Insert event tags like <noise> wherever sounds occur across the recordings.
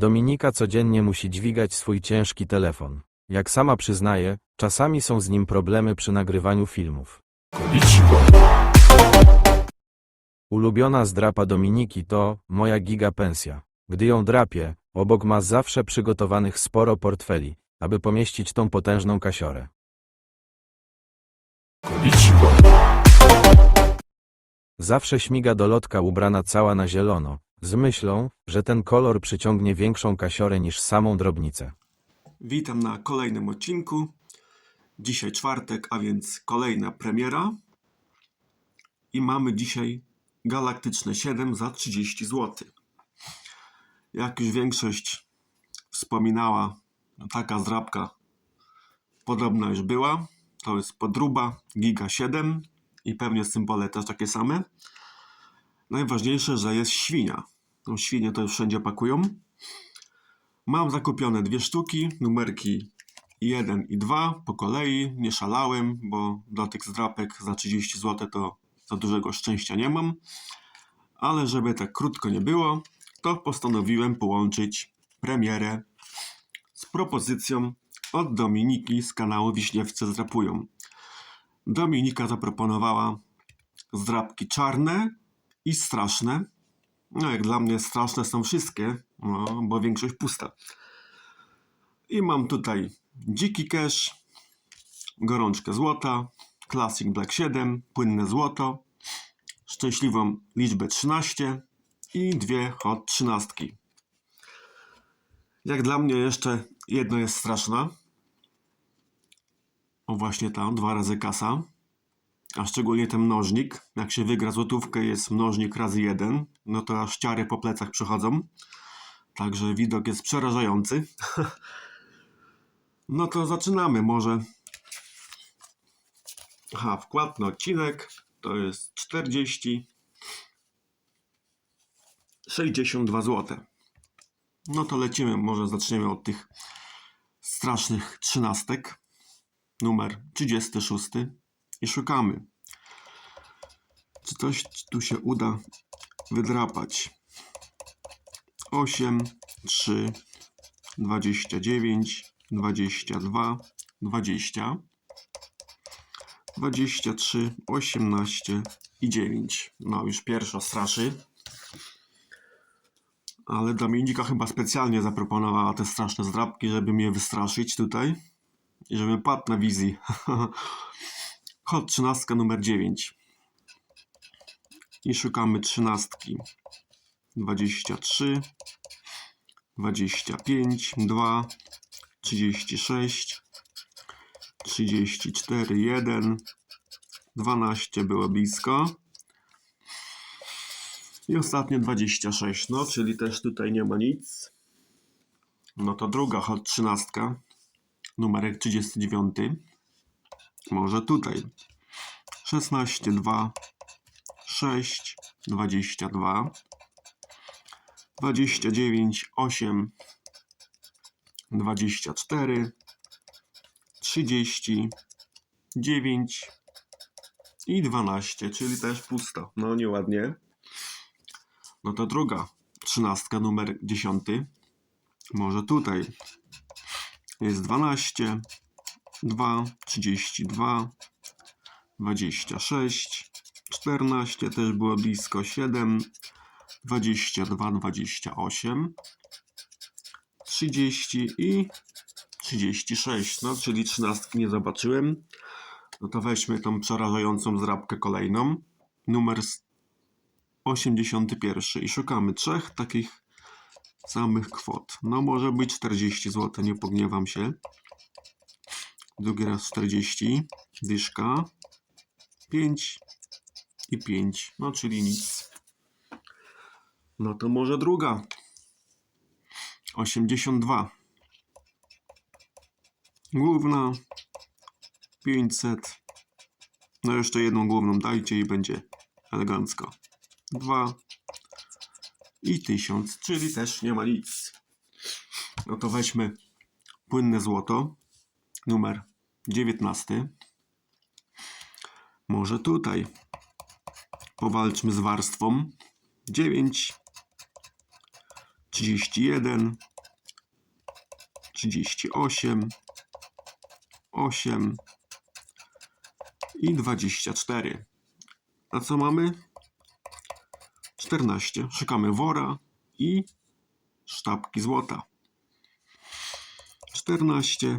Dominika codziennie musi dźwigać swój ciężki telefon. Jak sama przyznaje, czasami są z nim problemy przy nagrywaniu filmów. Ulubiona zdrapa Dominiki to moja giga pensja. Gdy ją drapie, obok ma zawsze przygotowanych sporo portfeli, aby pomieścić tą potężną kasiorę. Zawsze śmiga do lotka ubrana cała na zielono, z myślą, że ten kolor przyciągnie większą kasiorę niż samą drobnicę. Witam na kolejnym odcinku. Dzisiaj czwartek, a więc kolejna premiera. I mamy dzisiaj Galaktyczne 7 za 30 zł. Jak już większość wspominała, taka zdrabka podobna już była. To jest podruba Giga 7 i pewnie symbole też takie same. Najważniejsze, że jest świnia. Tą świnię to wszędzie pakują. Mam zakupione dwie sztuki, numerki 1 i 2 po kolei. Nie szalałem, bo do tych zdrapek za 30 zł to za dużego szczęścia nie mam. Ale żeby tak krótko nie było, to postanowiłem połączyć premierę z propozycją od Dominiki z kanału Wiśniewcy Zdrapują. Dominika zaproponowała zdrapki czarne i straszne. No, jak dla mnie straszne są wszystkie, no, bo większość pusta. I mam tutaj dziki cash, gorączkę złota, Classic Black 7, płynne złoto, szczęśliwą liczbę 13 i dwie hot 13. Jak dla mnie jeszcze jedno jest straszna. O właśnie ta, dwa razy kasa. A szczególnie ten mnożnik. Jak się wygra złotówkę, jest mnożnik razy jeden, no to aż ciary po plecach przychodzą. Także widok jest przerażający. <laughs> no to zaczynamy może. Aha, wkład na odcinek to jest 40. 62 zł. No to lecimy, może zaczniemy od tych strasznych trzynastek. Numer 36 i szukamy. Czy coś tu się uda wydrapać? 8, 3, 29, 22, 20, 23, 18 i 9. No już pierwsza straszy. Ale Dominika chyba specjalnie zaproponowała te straszne zdrapki, żeby mnie wystraszyć tutaj. I żebym padł na wizji. <laughs> Kod 13 numer 9. I szukamy trzynastki. 23, 25, 2, 36, 34, 1, 12 było blisko. I ostatnie 26, no czyli też tutaj nie ma nic. No to druga hot 13, numerek 39. Może tutaj. 16, 2, 6, 22, 29, 8, 24, 30, 9 i 12, czyli też pusto. No nieładnie. No to druga, trzynastka, numer 10. Może tutaj. Jest 12, 2, 32, 26, 14 też było blisko, 7, 22, 28, 30 i 36. No, czyli 13 nie zobaczyłem. No to weźmy tą przerażającą zrabkę kolejną. Numer s- 81 i szukamy trzech takich samych kwot. No może być 40 zł, nie pogniewam się. Drugi raz 40, dyszka, 5 i 5, no czyli nic. No to może druga. 82. Główna 500. No jeszcze jedną główną dajcie i będzie elegancko. 2 i 1000, czyli też nie ma nic. No to weźmy płynne złoto, numer 19. Może tutaj powalczmy z warstwą. 9, 31, 38, 8 i 24. A co mamy? 14. Szukamy wora i sztabki złota. 14,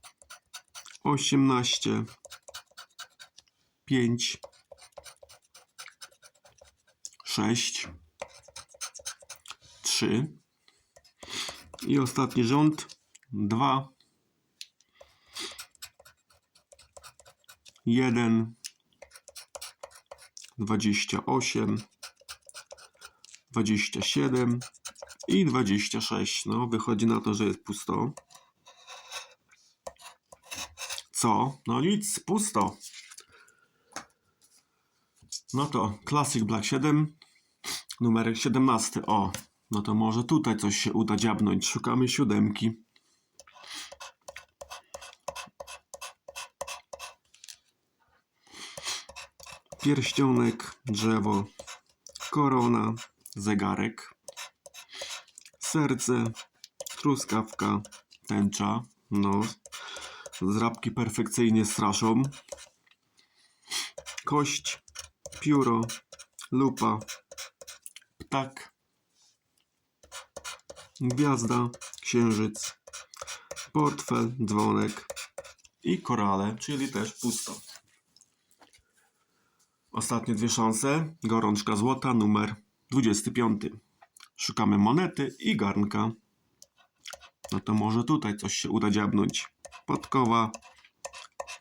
18, 5, 6, 3 i ostatni rząd. 2, 1, 28, 27 i 26. No, wychodzi na to, że jest pusto. Co? No nic, pusto. No to Classic Black 7, numerek 17. O, no to może tutaj coś się uda dziabnąć. Szukamy siódemki. Pierścionek, drzewo, korona, zegarek, serce, truskawka, tęcza. No, zrabki perfekcyjnie straszą. Kość, pióro, lupa, ptak, gwiazda, księżyc, portfel, dzwonek i korale, czyli też pusto. Ostatnie dwie szanse. Gorączka złota, numer 25. Szukamy monety i garnka. No to może tutaj coś się uda dziabnąć. Podkowa,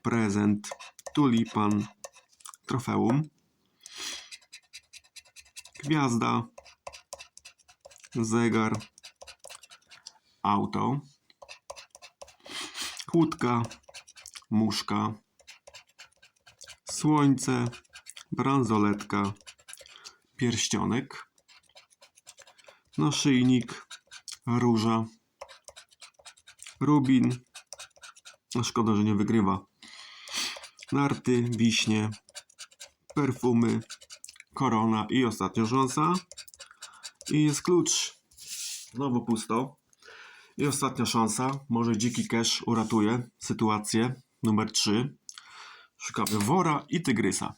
prezent, tulipan, trofeum, gwiazda, zegar, auto, kłódka, muszka, słońce, bransoletka, pierścionek, naszyjnik, róża, rubin, szkoda, że nie wygrywa, narty, wiśnie, perfumy, korona i ostatnia szansa. I jest klucz. Znowu pusto. I ostatnia szansa. Może dziki cash uratuje sytuację. Numer 3. Szukamy wora i tygrysa.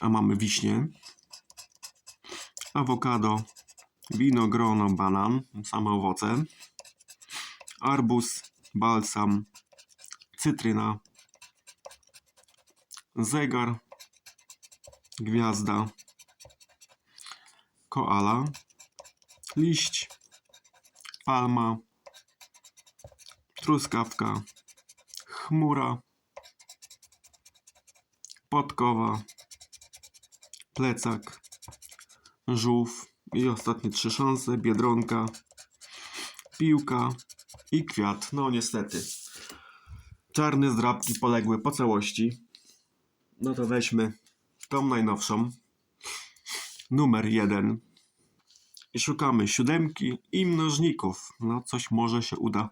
A mamy wiśnie, awokado, wino, grono, banan, same owoce, arbuz, balsam, cytryna, zegar, gwiazda, koala, liść, palma, truskawka, chmura, podkowa, plecak, żółw i ostatnie trzy szanse, biedronka, piłka i kwiat. No niestety. Czarne zdrabki poległy po całości. No to weźmy tą najnowszą. Numer jeden. I szukamy siódemki i mnożników. No coś może się uda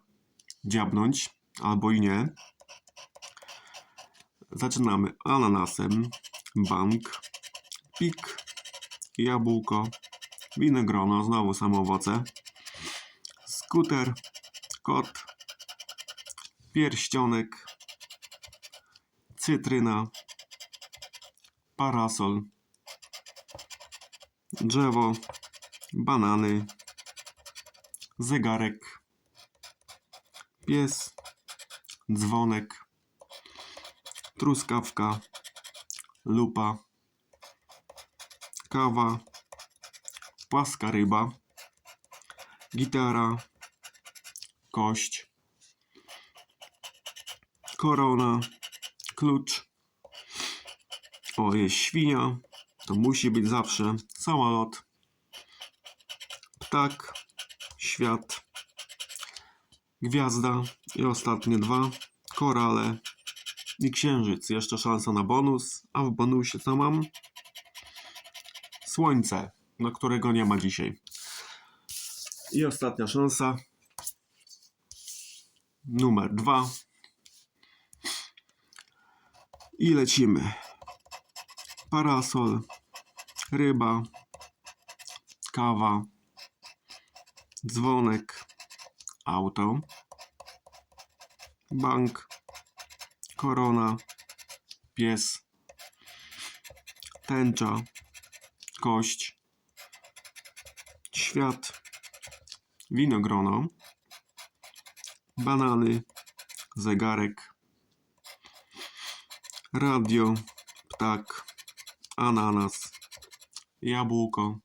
dziabnąć, albo i nie. Zaczynamy ananasem, bank, pik, jabłko, winegrono, znowu samo owoce, skuter, kot, pierścionek, cytryna, parasol, drzewo, banany, zegarek, pies, dzwonek, truskawka, lupa, kawa, płaska ryba, gitara, kość, korona, klucz, o jest świnia, to musi być zawsze samolot, ptak, świat, gwiazda i ostatnie dwa, korale i księżyc. Jeszcze szansa na bonus, a w bonusie co mam? Słońce, no którego nie ma dzisiaj. I ostatnia szansa. Numer dwa. I lecimy. Parasol, ryba, kawa, dzwonek, auto, bank, korona, pies, tęcza, kość, świat, winogrono, banany, zegarek, radio, ptak, ananas, jabłko,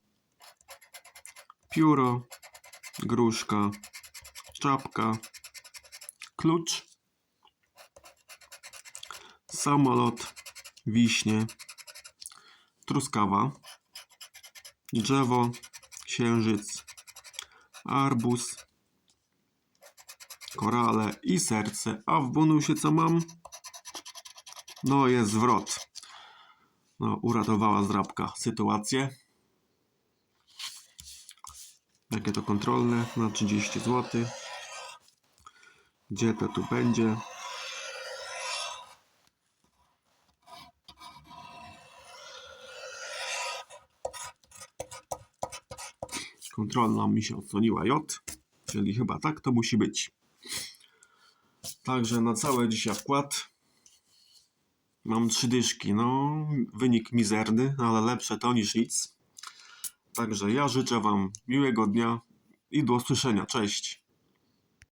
pióro, gruszka, czapka, klucz, samolot, wiśnie, truskawa, drzewo, księżyc, arbuz, korale i serce. A w bonusie co mam? No jest zwrot. No, uratowała zdrabka sytuację. Jakie to kontrolne na 30 zł. Gdzie to tu będzie? Kontrolna mi się odsłoniła J, czyli chyba tak to musi być. Także na cały dzisiaj wkład mam trzy dyszki. No, wynik mizerny, ale lepsze to niż nic. Także ja życzę Wam miłego dnia i do usłyszenia. Cześć.